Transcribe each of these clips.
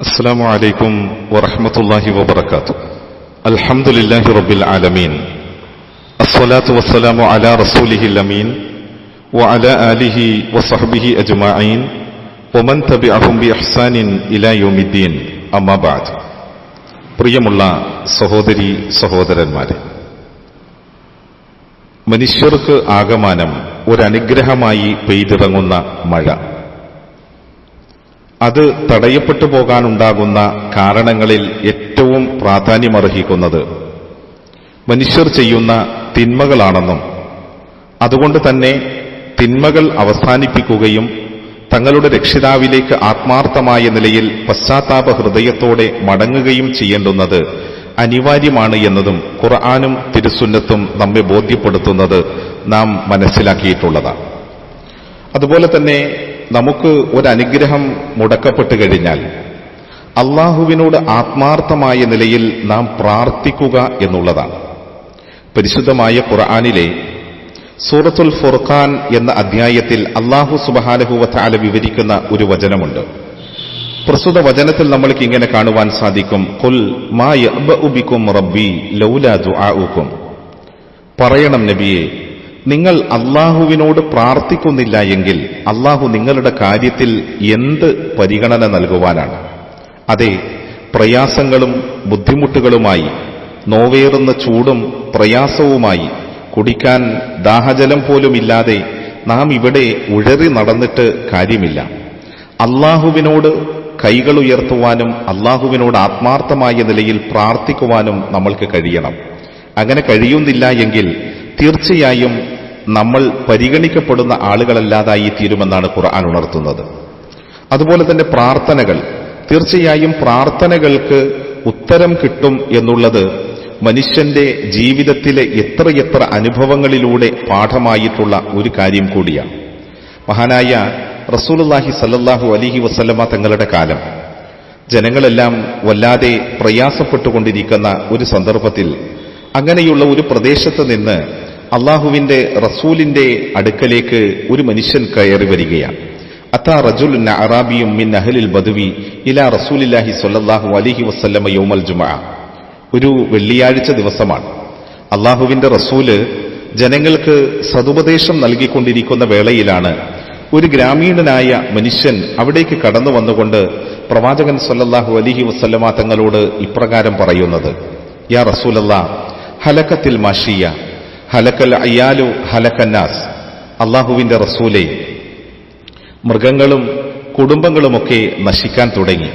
السلام عليكم ورحمة الله وبركاته الحمد لله رب العالمين الصلاة والسلام على رسوله الأمين وعلى آله وصحبه أجمعين ومن تبعهم بإحسان إلى يوم الدين أما بعد പ്രിയമുള്ള സഹോദരി സഹോദരന്മാരെ മനുഷ്യർക്ക് ആകമാനം ഒരനുഗ്രഹമായി പെയ്തിറങ്ങുന്ന മഴ അത് തടയപ്പെട്ടു പോകാനുണ്ടാകുന്ന കാരണങ്ങളിൽ ഏറ്റവും പ്രാധാന്യമർഹിക്കുന്നത് മനുഷ്യർ ചെയ്യുന്ന തിന്മകളാണെന്നും അതുകൊണ്ട് തന്നെ തിന്മകൾ അവസാനിപ്പിക്കുകയും തങ്ങളുടെ രക്ഷിതാവിലേക്ക് ആത്മാർത്ഥമായ നിലയിൽ പശ്ചാത്താപ ഹൃദയത്തോടെ മടങ്ങുകയും ചെയ്യേണ്ടുന്നത് അനിവാര്യമാണ് എന്നതും ഖുർആാനും തിരുസുന്നത്തും നമ്മെ ബോധ്യപ്പെടുത്തുന്നത് നാം മനസ്സിലാക്കിയിട്ടുള്ളതാണ്. അതുപോലെ തന്നെ നമുക്ക് ഒരനുഗ്രഹം മുടക്കപ്പെട്ടു കഴിഞ്ഞാൽ അള്ളാഹുവിനോട് ആത്മാർത്ഥമായ നിലയിൽ നാം പ്രാർത്ഥിക്കുക എന്നുള്ളതാണ്. പരിശുദ്ധമായ ഖുർആാനിലെ സൂറത്തുൽ ഫുർഖാൻ എന്ന അധ്യായത്തിൽ അള്ളാഹു സുബഹാനഹുവല വിവരിക്കുന്ന ഒരു വചനമുണ്ട്. പ്രസ്തുത വചനത്തിൽ നമ്മൾക്ക് ഇങ്ങനെ കാണുവാൻ സാധിക്കും. കുൽ മാ യഅ്ബഉ റബ്ബി ലൗല ദുആഉക്കും. പറയണം നബിയെ നിങ്ങൾ അള്ളാഹുവിനോട് പ്രാർത്ഥിക്കുന്നില്ല എങ്കിൽ അള്ളാഹു നിങ്ങളുടെ കാര്യത്തിൽ എന്ത് പരിഗണന നൽകുവാനാണ്. അതെ പ്രയാസങ്ങളും ബുദ്ധിമുട്ടുകളുമായി നോവേറുന്ന ചൂടും പ്രയാസവുമായി കുടിക്കാൻ ദാഹജലം പോലുമില്ലാതെ നാം ഇവിടെ ഉഴറി നടന്നിട്ട് കാര്യമില്ല. അള്ളാഹുവിനോട് കൈകൾ ഉയർത്തുവാനും അള്ളാഹുവിനോട് ആത്മാർത്ഥമായ നിലയിൽ പ്രാർത്ഥിക്കുവാനും നമ്മൾക്ക് കഴിയണം. അങ്ങനെ കഴിയുന്നില്ല എങ്കിൽ തീർച്ചയായും നമ്മൾ പരിഗണിക്കപ്പെടുന്ന ആളുകളല്ലാതായി തീരുമെന്നാണ് ഖുർആൻ ഉണർത്തുന്നത്. അതുപോലെ തന്നെ പ്രാർത്ഥനകൾ. തീർച്ചയായും പ്രാർത്ഥനകൾക്ക് ഉത്തരം കിട്ടും എന്നുള്ളത് മനുഷ്യന്റെ ജീവിതത്തിലെ എത്രയെത്ര അനുഭവങ്ങളിലൂടെ പാഠമായിട്ടുള്ള ഒരു കാര്യം കൂടിയാണ്. മഹാനായ റസൂലുല്ലാഹി സല്ലാഹു അലിഹി വസല്ലമ തങ്ങളുടെ കാലം. ജനങ്ങളെല്ലാം വല്ലാതെ പ്രയാസപ്പെട്ടുകൊണ്ടിരിക്കുന്ന ഒരു സന്ദർഭത്തിൽ അങ്ങനെയുള്ള ഒരു പ്രദേശത്ത് നിന്ന് അള്ളാഹുവിന്റെ റസൂലിന്റെ അടുക്കലേക്ക് ഒരു മനുഷ്യൻ കയറി വരികയാണ്. അത്താ റജുൽ അറാബിയും മിൻ അഹലിൽ ബദുവി ഇലാ റസൂലില്ലാഹി സൊല്ലാഹു അലിഹി വസ്ല്ലമ യോമൽ ജുമഅ ഒരു വെള്ളിയാഴ്ച ദിവസമാണ്. അള്ളാഹുവിന്റെ റസൂൽ ജനങ്ങൾക്ക് സതുപദേശം നൽകിക്കൊണ്ടിരിക്കുന്ന വേളയിലാണ് ഒരു ഗ്രാമീണനായ മനുഷ്യൻ അവിടേക്ക് കടന്നു വന്നുകൊണ്ട് പ്രവാചകൻ സൊല്ലാഹു അലിഹി വസ്ല്ലമ തങ്ങളോട് ഇപ്രകാരം പറയുന്നത് യാ റസൂലല്ലാ ഹലക്കത്തിൽ മാഷിയ ഹലക്കൽ അയ്യാലു ഹലക്കന്നാസ് അള്ളാഹുവിന്റെ റസൂലെ മൃഗങ്ങളും കുടുംബങ്ങളുമൊക്കെ നശിക്കാൻ തുടങ്ങി.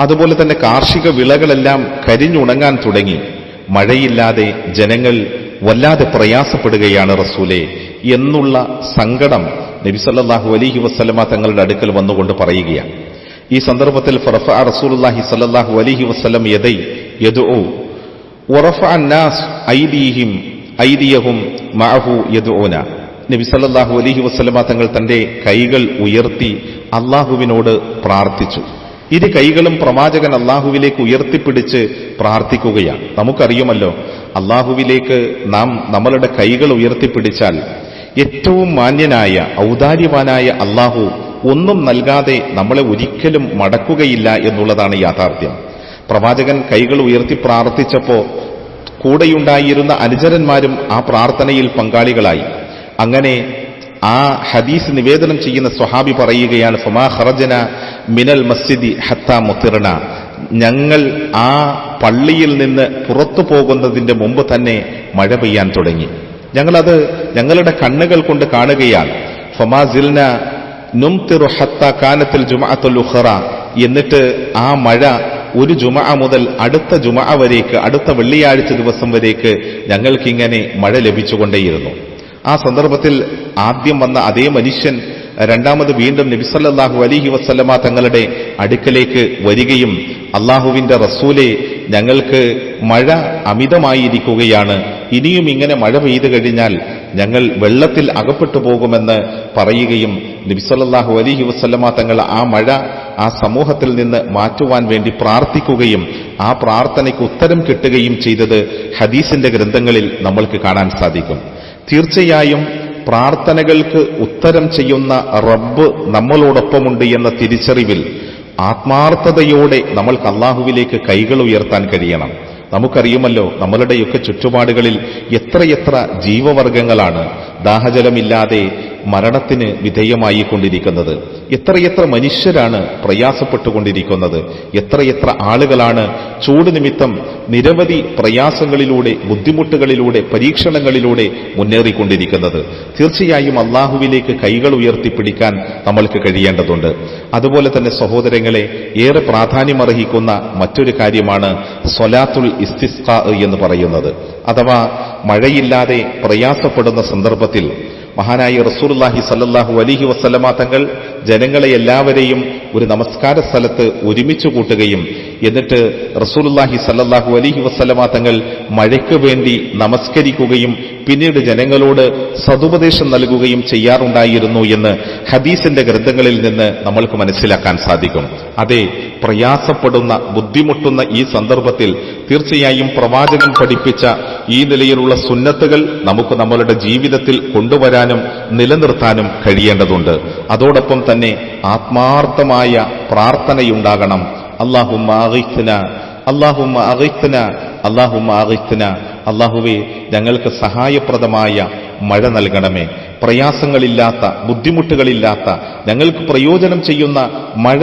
അതുപോലെ തന്നെ കാർഷിക വിളകളെല്ലാം കരിഞ്ഞുണങ്ങാൻ തുടങ്ങി. മഴയില്ലാതെ ജനങ്ങൾ വല്ലാതെ പ്രയാസപ്പെടുകയാണ് റസൂലെ എന്നുള്ള സങ്കടം നബിസല്ലാഹു അലഹി വസ്ലമ തങ്ങളുടെ അടുക്കൽ വന്നുകൊണ്ട് പറയുകയാണ്. ഈ സന്ദർഭത്തിൽ ഫറഫ റസൂലുല്ലാഹി സല്ലാഹു അലഹി വസ്ലം യദൈ യദു ഉറഫ അന്നാസ് ഐദീഹിം ഐദിയഹും മഅഹു യദുന നബി സല്ലാഹു അലഹി വസല്ലമ തങ്ങൾ തന്റെ കൈകൾ ഉയർത്തി അള്ളാഹുവിനോട് പ്രാർത്ഥിച്ചു. ഇരു കൈകളും പ്രവാചകൻ അള്ളാഹുവിലേക്ക് ഉയർത്തിപ്പിടിച്ച് പ്രാർത്ഥിക്കുകയാണ്. നമുക്കറിയുമല്ലോ അള്ളാഹുവിലേക്ക് നാം നമ്മളുടെ കൈകൾ ഉയർത്തിപ്പിടിച്ചാൽ ഏറ്റവും മാന്യനായ ഔദാര്യവാനായ അള്ളാഹു ഒന്നും നൽകാതെ നമ്മളെ ഒരിക്കലും മടക്കുകയില്ല എന്നുള്ളതാണ് യാഥാർത്ഥ്യം. പ്രവാചകൻ കൈകൾ ഉയർത്തി പ്രാർത്ഥിച്ചപ്പോ കൂടെയുണ്ടായിരുന്ന അനുചരന്മാരും ആ പ്രാർത്ഥനയിൽ പങ്കാളികളായി. അങ്ങനെ ആ ഹദീസ് നിവേദനം ചെയ്യുന്ന സ്വഹാബി പറയുകയാണ് ഫമാ ഖറജന മിനൽ മസ്ജിദി ഹത്ത മുത്തിറണ ഞങ്ങൾ ആ പള്ളിയിൽ നിന്ന് പുറത്തു പോകുന്നതിന്റെ മുമ്പ് തന്നെ മഴ പെയ്യാൻ തുടങ്ങി. ഞങ്ങളത് ഞങ്ങളുടെ കണ്ണുകൾ കൊണ്ട് കാണുകയാണ്. ഫമാ സിൽന നുംതിറു ഹത്ത കാനത്തിൽ ജുമാഅത്തുൽ ഉഹറ എന്നിട്ട് ആ മഴ ഒരു ജുമ മുതൽ അടുത്ത ജുമ വരേക്ക് അടുത്ത വെള്ളിയാഴ്ച ദിവസം വരേക്ക് ഞങ്ങൾക്കിങ്ങനെ മഴ ലഭിച്ചുകൊണ്ടേയിരുന്നു. ആ സന്ദർഭത്തിൽ ആദ്യം വന്ന അതേ മനുഷ്യൻ രണ്ടാമത് വീണ്ടും നബിസല്ലാഹു അലിഹി വസ്ലമ തങ്ങളുടെ അടുക്കലേക്ക് വരികയും അള്ളാഹുവിന്റെ റസൂലെ ഞങ്ങൾക്ക് മഴ അമിതമായിരിക്കുകയാണ്. ഇനിയും ഇങ്ങനെ മഴ പെയ്തു കഴിഞ്ഞാൽ ഞങ്ങൾ വെള്ളത്തിൽ അകപ്പെട്ടു പോകുമെന്ന് പറയുകയും നബിസല്ലാഹു അലിഹി വസ്ലമ തങ്ങൾ ആ മഴ ആ സമൂഹത്തിൽ നിന്ന് മാറ്റുവാൻ വേണ്ടി പ്രാർത്ഥിക്കുകയും ആ പ്രാർത്ഥനയ്ക്ക് ഉത്തരം കിട്ടുകയും ചെയ്തത് ഹദീസിന്റെ ഗ്രന്ഥങ്ങളിൽ നമ്മൾക്ക് കാണാൻ സാധിക്കും. തീർച്ചയായും പ്രാർത്ഥനകൾക്ക് ഉത്തരം ചെയ്യുന്ന റബ്ബ് നമ്മളോടൊപ്പമുണ്ട് എന്ന തിരിച്ചറിവിൽ ആത്മാർത്ഥതയോടെ നമ്മൾക്ക് അള്ളാഹുവിലേക്ക് കൈകൾ ഉയർത്താൻ കഴിയണം. നമുക്കറിയുമല്ലോ നമ്മളുടെയൊക്കെ ചുറ്റുപാടുകളിൽ എത്രയെത്ര ജീവവർഗങ്ങളാണ് ദാഹജലമില്ലാതെ മരണത്തിന് വിധേയമായി കൊണ്ടിരിക്കുന്നത് എത്രയെത്ര മനുഷ്യരാണ് പ്രയാസപ്പെട്ടുകൊണ്ടിരിക്കുന്നത്. എത്രയെത്ര ആളുകളാണ് ചൂട് നിമിത്തം നിരവധി പ്രയാസങ്ങളിലൂടെ ബുദ്ധിമുട്ടുകളിലൂടെ പരീക്ഷണങ്ങളിലൂടെ മുന്നേറിക്കൊണ്ടിരിക്കുന്നത്. തീർച്ചയായും അള്ളാഹുവിലേക്ക് കൈകൾ ഉയർത്തിപ്പിടിക്കാൻ നമ്മൾക്ക് കഴിയേണ്ടതുണ്ട്. അതുപോലെ തന്നെ സഹോദരങ്ങളെ ഏറെ പ്രാധാന്യമർഹിക്കുന്ന മറ്റൊരു കാര്യമാണ് സൊലാത്തുൽ ഇസ്തിസ്ക എന്ന് പറയുന്നത്. അഥവാ മഴയില്ലാതെ പ്രയാസപ്പെടുന്ന സന്ദർഭത്തിൽ മഹാനായ റസൂർലാഹി സല്ലാഹു അലിഹി വസ്ലമ തങ്ങൾ ജനങ്ങളെ എല്ലാവരെയും ഒരു നമസ്കാര സ്ഥലത്ത് ഒരുമിച്ച് കൂട്ടുകയും എന്നിട്ട് റസൂലുല്ലാഹി സല്ലാഹു അലഹി വസ്ലമ തങ്ങൾ മഴയ്ക്ക് വേണ്ടി നമസ്കരിക്കുകയും പിന്നീട് ജനങ്ങളോട് സതുപദേശം നൽകുകയും ചെയ്യാറുണ്ടായിരുന്നു എന്ന് ഹദീസിന്റെ ഗ്രന്ഥങ്ങളിൽ നിന്ന് നമ്മൾക്ക് മനസ്സിലാക്കാൻ സാധിക്കും. അതെ പ്രയാസപ്പെടുന്ന ബുദ്ധിമുട്ടുന്ന ഈ സന്ദർഭത്തിൽ തീർച്ചയായും പ്രവാചകൻ പഠിപ്പിച്ച ഈ നിലയിലുള്ള സുന്നത്തുകൾ നമുക്ക് നമ്മളുടെ ജീവിതത്തിൽ കൊണ്ടുവരാനും നിലനിർത്താനും കഴിയേണ്ടതുണ്ട്. അതോടൊപ്പം തന്നെ ആത്മാർത്ഥമായ പ്രാർത്ഥനയുണ്ടാകണം. അള്ളാഹുമ്മ അഹിത്തന അള്ളാഹുമ്മ അഹിത്തന അള്ളാഹുമ്മ അഹിത്തന അള്ളാഹുവെ ഞങ്ങൾക്ക് സഹായപ്രദമായ മഴ നൽകണമേ. പ്രയാസങ്ങളില്ലാത്ത ബുദ്ധിമുട്ടുകളില്ലാത്ത ഞങ്ങൾക്ക് പ്രയോജനം ചെയ്യുന്ന മഴ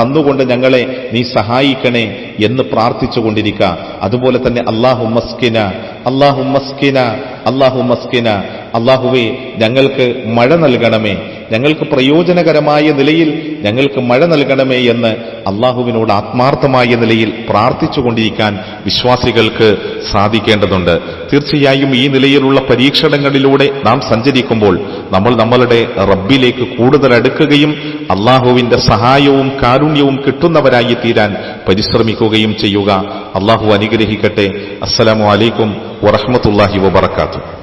തന്നുകൊണ്ട് ഞങ്ങളെ നീ സഹായിക്കണേ എന്ന് പ്രാർത്ഥിച്ചു കൊണ്ടിരിക്കുക അതുപോലെ തന്നെ അള്ളാഹു മസ്കിന അള്ളാഹു മസ്കിന അള്ളാഹു മസ്കിന അള്ളാഹുവെ ഞങ്ങൾക്ക് മഴ നൽകണമേ. ഞങ്ങൾക്ക് പ്രയോജനകരമായ നിലയിൽ ഞങ്ങൾക്ക് മഴ നൽകണമേ എന്ന് അള്ളാഹുവിനോട് ആത്മാർത്ഥമായ നിലയിൽ പ്രാർത്ഥിച്ചുകൊണ്ടിരിക്കാൻ വിശ്വാസികൾക്ക് സാധിക്കേണ്ടതുണ്ട്. തീർച്ചയായും ഈ നിലയിലുള്ള പരീക്ഷണങ്ങളിലൂടെ നാം സഞ്ചരിക്കുമ്പോൾ നമ്മൾ നമ്മളുടെ റബ്ബിലേക്ക് കൂടുതൽ അടുക്കുകയും അള്ളാഹുവിന്റെ സഹായവും കാരുണ്യവും കിട്ടുന്നവരായി തീരാൻ പരിശ്രമിക്കുകയും ചെയ്യുക. അള്ളാഹു അനുഗ്രഹിക്കട്ടെ. അസ്സലാമു അലൈക്കും വറഹമത്തല്ലാഹി വബർക്കാത്തു